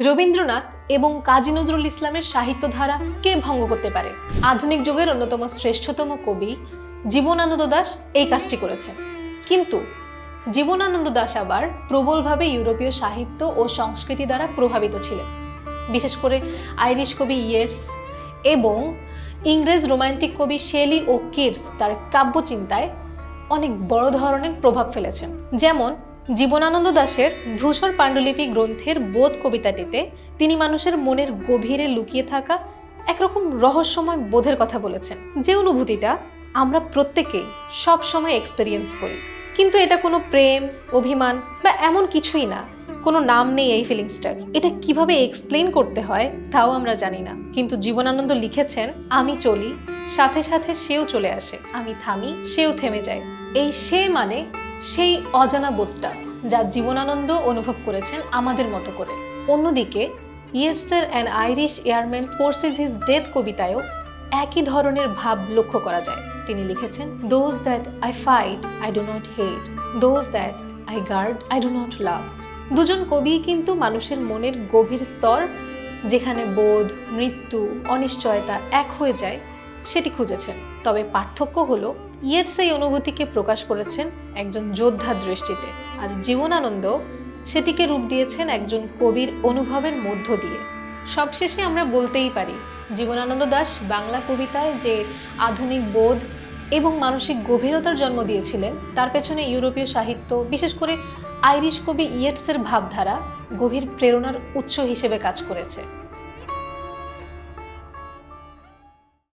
রবীন্দ্রনাথ এবং কাজী নজরুল ইসলামের সাহিত্য ধারা কে ভঙ্গ করতে পারে? আধুনিক যুগের অন্যতম শ্রেষ্ঠতম কবি জীবনানন্দ দাশ এই কাজটি করেছেন। কিন্তু জীবনানন্দ দাশ আবার প্রবলভাবে ইউরোপীয় সাহিত্য ও সংস্কৃতি দ্বারা প্রভাবিত ছিলেন। বিশেষ করে আইরিশ কবি ইয়েটস এবং ইংরেজ রোমান্টিক কবি শেলি ও কিডস তার কাব্যচিন্তায় অনেক বড় ধরনের প্রভাব ফেলেছেন। যেমন জীবনানন্দ দাশের ধূসর পাণ্ডুলিপি গ্রন্থের বোধ কবিতাটিতে তিনি মানুষের মনের গভীরে লুকিয়ে থাকা একরকম রহস্যময় বোধের কথা বলেছেন। যে অনুভূতিটা আমরা প্রত্যেকেই সবসময় এক্সপেরিয়েন্স করি। কিন্তু এটা কোনো প্রেম, অভিমান বা এমন কিছুই না। কোনো নাম নেই এই ফিলিংসটার এটা কীভাবে এক্সপ্লেন করতে হয়, তাও আমরা জানি না। কিন্তু জীবনানন্দ লিখেছেন, আমি চলি, সাথে সাথে সেও চলে আসে। আমি থামি, সেও থেমে যায়। এই সে মানে সেই অজানা বোধটা যা জীবনানন্দ অনুভব করেছেন আমাদের মতো করে। অন্যদিকে ইয়েটসের an Irish airman foresees his death কবিতায়ও একই ধরনের ভাব লক্ষ্য করা যায়। তিনি লিখেছেন those that I fight I do not hate those that I guard I do not love দুজন কবি কিন্তু মানুষের মনের গভীর স্তর, যেখানে বোধ, মৃত্যু, অনিশ্চয়তা এক হয়ে যায়, সেটি খুঁজেছেন। তবে পার্থক্য হলো ইয়েটস এই অনুভূতিকে প্রকাশ করেছেন একজন যোদ্ধার দৃষ্টিতে, আর জীবনানন্দ সেটিকে রূপ দিয়েছেন একজন কবির অনুভবের মধ্য দিয়ে। সবশেষে আমরা বলতেই পারি, জীবনানন্দ দাশ বাংলা কবিতায় যে আধুনিক বোধ এবং মানসিক গভীরতার জন্ম দিয়েছিলেন। তার পেছনে ইউরোপীয় সাহিত্য, বিশেষ করে আইরিশ কবি ইয়েটসের ভাবধারা গভীর প্রেরণার উৎস হিসেবে কাজ করেছে।